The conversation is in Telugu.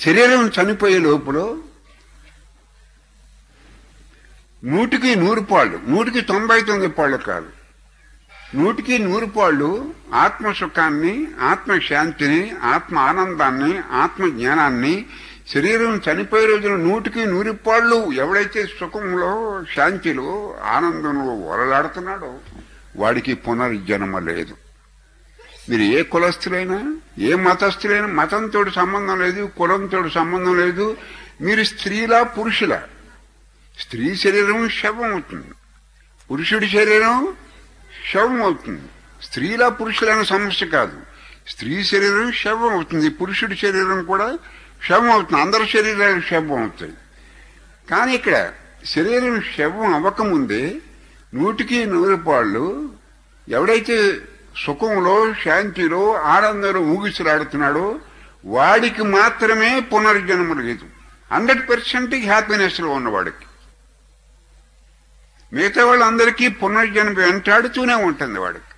శరీరం చనిపోయే లోపల నూటికి నూరు పాళ్ళు నూటికి తొంభై తొమ్మిది పాళ్ళు కాదు. నూటికి నూరు పాళ్ళు ఆత్మ సుఖాన్ని ఆత్మ శాంతిని ఆత్మ ఆనందాన్ని ఆత్మ జ్ఞానాన్ని శరీరం చనిపోయే రోజున నూటికి నూరు పాళ్ళు ఎవడైతే సుఖంలో శాంతిలో ఆనందంలో వరలాడుతున్నాడో వాడికి పునర్జన్మ లేదు. మీరు ఏ కులస్తులైనా ఏ మతస్థులైనా మతంతో సంబంధం లేదు కులంతో సంబంధం లేదు. మీరు స్త్రీలా పురుషులా? స్త్రీ శరీరం శవం అవుతుంది. పురుషుడి శరీరం శవం అవుతుంది. స్త్రీలా పురుషులైన సమస్య కాదు. స్త్రీ శరీరం శవం అవుతుంది. పురుషుడి శరీరం కూడా శవం అవుతుంది. అందరి శరీరాలు శవం అవుతాయి. కానీ ఇక్కడ శరీరం శవం అవ్వకముందే నూటికి నూరు పాళ్ళు ఎవడైతే సుఖంలో శాంతిలో ఆనందంలో ఊగిసలాడుతున్నాడో. వాడికి మాత్రమే పునర్జన్మ లేదు. హండ్రెడ్ పర్సెంట్ హ్యాపీనెస్లో ఉన్నవాడికి మిగతా వాళ్ళందరికీ పునర్జన్మ వెంటాడుతూనే ఉంటుంది వాడికి.